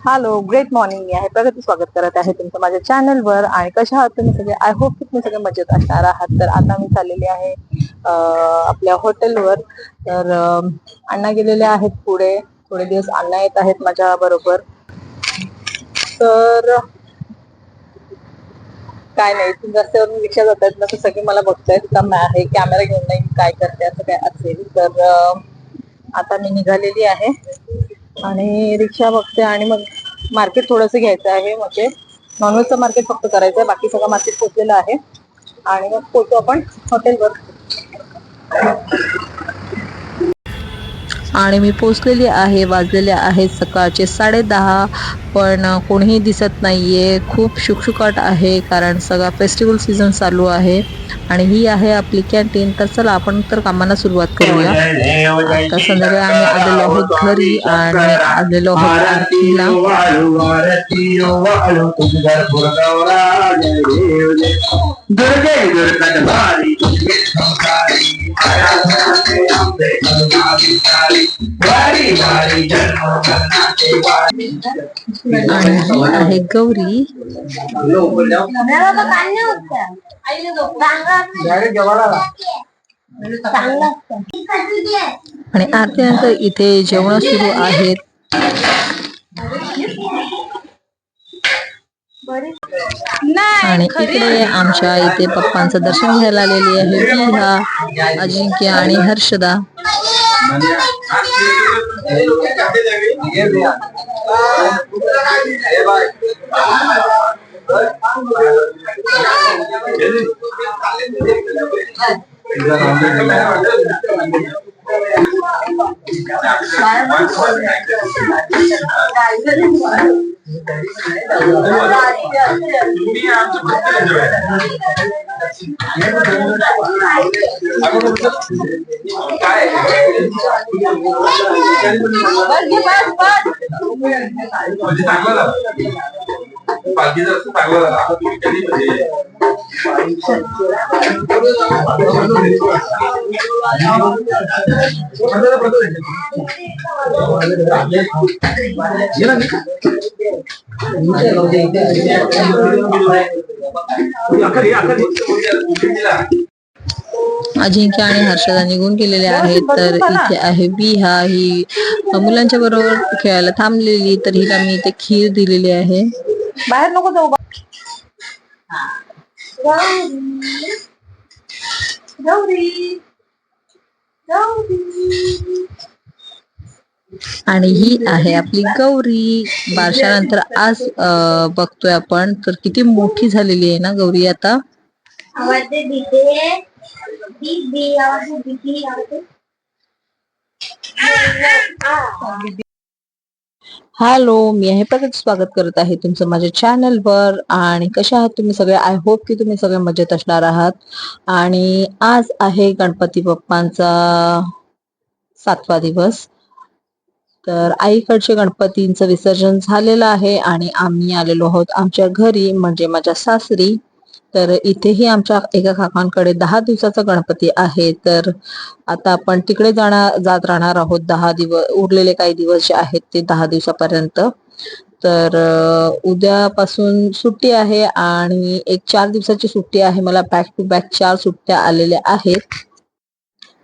Hello great morning मी आहे प्रगती. स्वागत करत आहे तुमचं माझ्या चॅनलवर आणि कशा आहात तुम्ही सगळे? आय होप की तुम्ही सगळे मजेत असणार आहात. तर आता मी चाललेली आहे आपल्या हॉटेलवर तर अण्णा गेलेले आहेत पुढे. थोडे दिवस अण्णा येत आहेत माझ्या बरोबर. तर काय नाही. इथून रस्त्यावरून रिक्षा जात आहेत ना सगळे मला बघतायत. का आहे कॅमेरा घेऊन नाही काय करते असं काय असेल. तर आता मी निघालेली आहे. आणि रिक्षा बघते आणि मग मार्केट थोडंसं घ्यायचं आहे म्हणजे नॉनव्हेजचं मार्केट फक्त करायचं आहे. बाकी सगळं मार्केट पोचलेलं आहे. आणि मग पोचू आपण हॉटेलवर आणि मी पोचलेली आहे वाजलेले आहेत सकाळचे साडेदहा पण कोणीही दिसत नाही आहे खूप शुकशुकाट आहे कारण सगळा फेस्टिवल सीझन चालू आहे. आणि ही आहे आपली कॅन्टीन. तर चला आपण तर कामाला सुरुवात करूया. आता संध्याकाळी आम्ही आलेलो आहोत घरी आणि आलेलो आहोत आरतीला. आहे गौरी. आणि आरतीनंतर इथे जेवण सुरू आहेत. आणि इकडे आमच्या इथे पप्पांचं दर्शन घ्यायला आलेली आहे. विहा अजिंक्य आणि हर्षदा. म्हणजे चांगलं झालं पालखी जर असं चांगलं झालं आता तुम्ही कधी म्हणजे अजिंक्य आणि हर्षदा निघून गेलेले आहेत. तर इथे आहे बिहा. ही मुलांच्या बरोबर खेळायला थांबलेली तर हिला मी इथे खीर दिलेली आहे. बाहेर नको जाऊ आणि ही आहे आपली गौरी. बारशानंतर आज बघतोय आपण. तर किती मोठी झालेली आहे ना गौरी आता? हॅलो मी आहे प्रगत स्वागत करत आहे तुमचं माझ्या चॅनलवर आणि कशा आहात तुम्ही सगळे? आय होप की तुम्ही सगळे मजेत असणार आहात. आणि आज आहे गणपती बाप्पांचा सातवा दिवस. तर आईकडचे गणपतींचं विसर्जन झालेलं आहे आणि आम्ही आलेलो आहोत आमच्या घरी म्हणजे माझ्या सासरी. तर इथेही आमच्या एका काकांकडे दहा दिवसाचा गणपती आहे. तर आता आपण तिकडे जाणार जात राहणार आहोत. दहा दिवस उरलेले काही दिवस जे आहेत ते दहा दिवसापर्यंत. तर उद्यापासून सुट्टी आहे आणि एक चार दिवसाची सुट्टी आहे. मला बॅक टू बॅक चार सुट्ट्या आलेल्या आहेत.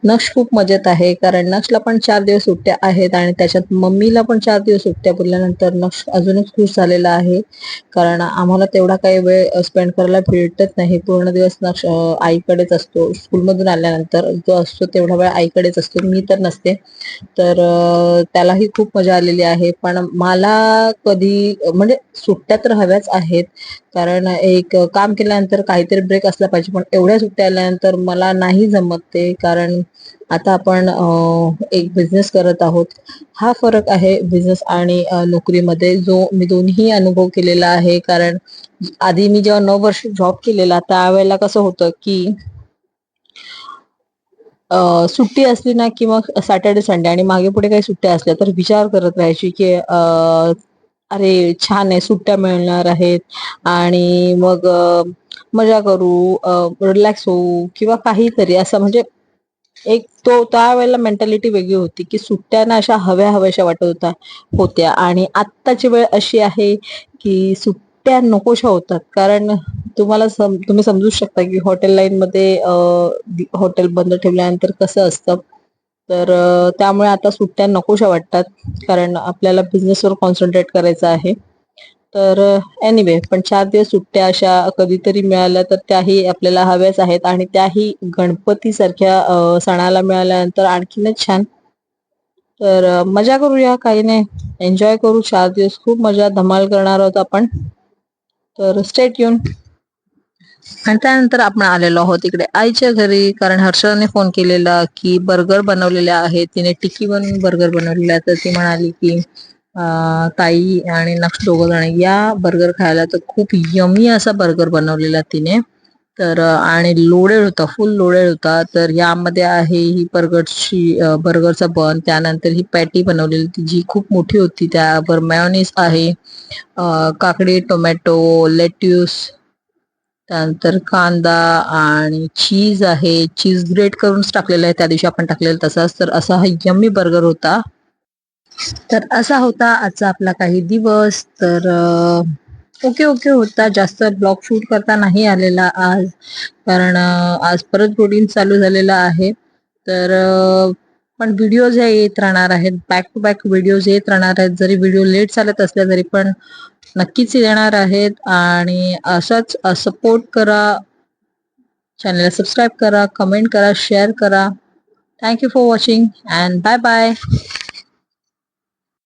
नक्ष खूप मजेत आहे कारण नक्षला पण चार दिवस सुट्ट्या आहेत आणि त्याच्यात मम्मीला पण चार दिवस सुट्ट्या बोलल्यानंतर नक्ष अजूनच खुश झालेला आहे. कारण आम्हाला तेवढा काही वेळ स्पेंड करायला भेटत नाही. पूर्ण दिवस नक्ष आईकडेच असतो. स्कूलमधून आल्यानंतर जो असतो तेवढा वेळ आईकडेच असतो. मी तर नसते. तर त्यालाही खूप मजा आलेली आहे. पण मला कधी म्हणजे सुट्ट्या तर हव्याच आहेत. कारण एक काम केल्यानंतर काहीतरी ब्रेक असला पाहिजे. पण एवढ्या सुट्ट्या आल्यानंतर मला नाही जमत ते. कारण आता आपण एक बिझनेस करत आहोत. हा फरक आहे बिझनेस आणि नोकरीमध्ये. जो मी दोन्ही अनुभव केलेला आहे कारण आधी मी जेव्हा नऊ वर्ष जॉब केलेला त्यावेळेला कसं होतं की सुट्टी असली ना की मग सॅटर्डे संडे आणि मागे पुढे काही सुट्ट्या असल्या तर विचार करत राहायची की अरे छान आहे सुट्ट्या मिळणार आहेत. आणि मग मजा करू रिलॅक्स होऊ किंवा काहीतरी असं. म्हणजे एक तो त्यावेळेला मेंटॅलिटी वेगळी होती की सुट्ट्यांना अशा हव्या हव्याशा वाटत होता होत्या. आणि आत्ताची वेळ अशी आहे की सुट्ट्या नकोशा होतात. कारण तुम्हाला सम तुम्ही समजू शकता की हॉटेल लाईन मध्ये हॉटेल बंद ठेवल्यानंतर कसं असतं. तर त्यामुळे आता सुट्ट्या नकोशा वाटतात. कारण आपल्याला बिझनेसवर कॉन्सन्ट्रेट करायचं आहे. तर एनिवे पण चार दिवस सुट्ट्या अशा कधीतरी मिळाल्या तर त्याही आपल्याला हव्याच आहेत आणि त्याही गणपती सारख्या सणाला मिळाल्यानंतर आणखीनच छान. तर मजा करूया काही नाही. एन्जॉय करू चार दिवस. खूप मजा धमाल करणार आहोत आपण. तर स्टेट येऊन आणि त्यानंतर आपण आलेलो आहोत इकडे आईच्या घरी कारण हर्षदाने फोन केलेला की बर्गर बनवलेले आहेत. तिने टिक्की बनवून बर्गर बनवलेला तर ती म्हणाली की ताई आणि नक्ष दोघं जण या बर्गर खायला. तर खूप यमी असा बर्गर बनवलेला तिने. तर आणि लोडेड होता फुल लोडेड होता. तर यामध्ये आहे ही बर्गरची बर्गरचा बन त्यानंतर ही पॅटी बनवलेली होती जी खूप मोठी होती. त्यावर मॅयोनीज आहे काकडी टोमॅटो लेट्यूस त्यानंतर कांदा आणि चीज आहे. चीज ग्रेट करूनच टाकलेलं आहे. त्या दिवशी आपण टाकलेलं तसाच. तर असा हा यम्मी बर्गर होता. तर असा होता आजचा आपला काही दिवस. तर ओके ओके होता. जास्त ब्लॉग शूट करता नाही आलेला आज. कारण आज परत रुटीन चालू झालेलं आहे. तर पण व्हिडिओज हे येत राहणार आहेत. बॅक टू बॅक व्हिडिओज येत राहणार आहेत. जरी व्हिडिओ लेट चालत असल्या तरी पण नक्कीच येणार आहेत. आणि असंच सपोर्ट करा. चॅनलला सबस्क्राईब करा. कमेंट करा. शेअर करा. Thank you for watching and bye bye